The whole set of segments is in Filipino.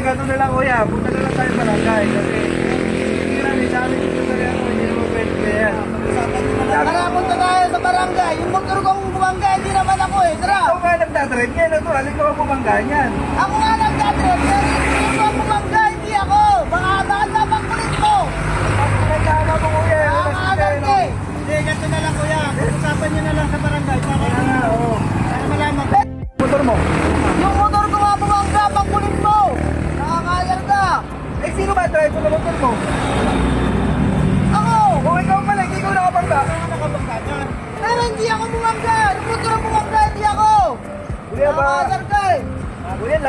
na lang kuya, punta na lang tayo barangay kasi hindi lang sabi dito sa ano, hindi naman pwede kaya yan. Tara, punta tayo sa barangay. Yung motor kong bumangga, hindi naman ako eh. Tara. Ikaw nga nagdadrive ngayon, ito, alin ko ang bumangga niyan. Ako nga nagdadrive, pero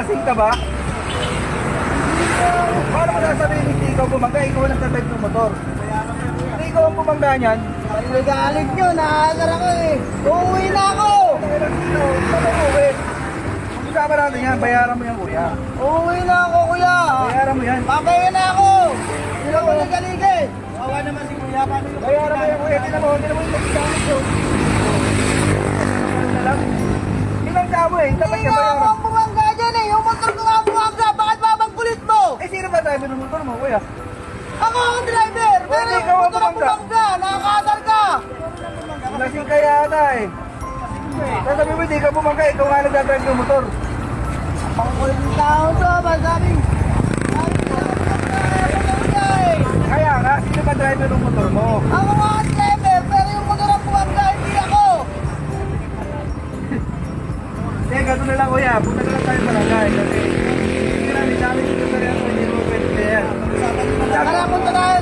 lasing ka ba? Paano mo sasabihin hindi ikaw bumangga, ikaw ang nagdadrive ng motor? Hindi ikaw ang bumangga niyan. Ay, galit nyo. Nakakalar ako eh. Uuwi na ako. Saan mo uwi? Kasama natin yan, bayaran mo yan kuya. Uuwi na ako, kuya. Bayaran mo yan. Papahinga na ako. Hindi ako nagaligay. Kawawa naman si kuya. Paano yung Bayaran mo yan kuya, hindi naman, hindi naman yung nagsasabi ko. Kamo eh, dapat Hindi ka bayaran. Driver ng motor mo kuya? Ako ang driver. Pero yung motor ang bumangga. bumangga. Nakakatar ka. Lasing ka yata eh. Sasabi mo hindi ka bumangga, ikaw nga nagdadrive ng motor. Pangkulit ng tao to. Eh. Kaya nga, sino ba driver ng motor mo? Ako nga ang driver. Pero yung motor ang bumangga. Hindi ako. Eh, ganito na lang kuya, punta na lang tayo sa barangay kasi hindi namin sabi dito sa ano, hindi naman pwede kaya yan. Tara, punta tayo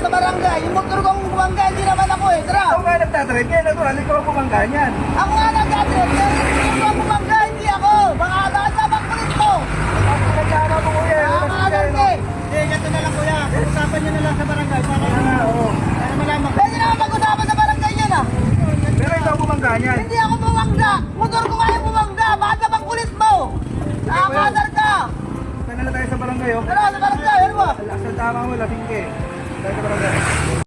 barangay. Yung motor kong bumangga. Hindi naman ako eh. Tara. Ikaw nga nagdadrive ngayon, ito, alin ko ang bumangga niyan. Ako nga nagdadrive. Yung motor kong bumangga. Hindi ako. Baka bakit babangkulit mo? Nagkama mo kuya, Kaya, ka eh. Hindi, ganito na lang kuya. Usapan nyo na lang sa barangay para, Kaya nga, oo. para malaman. Pwede naman pag-usapan sa barangay yan ah. Pero ikaw bumangga niyan. Hindi ako bumangga. Motor ko nga yung bumangga. Bakit ka bang kulit mo? Nakakadar ka. Punta na lang tayo sa barangay, oh. Tara, sa barangay. Ano ba? Sa tama mo, lasing ka eh. Pega pra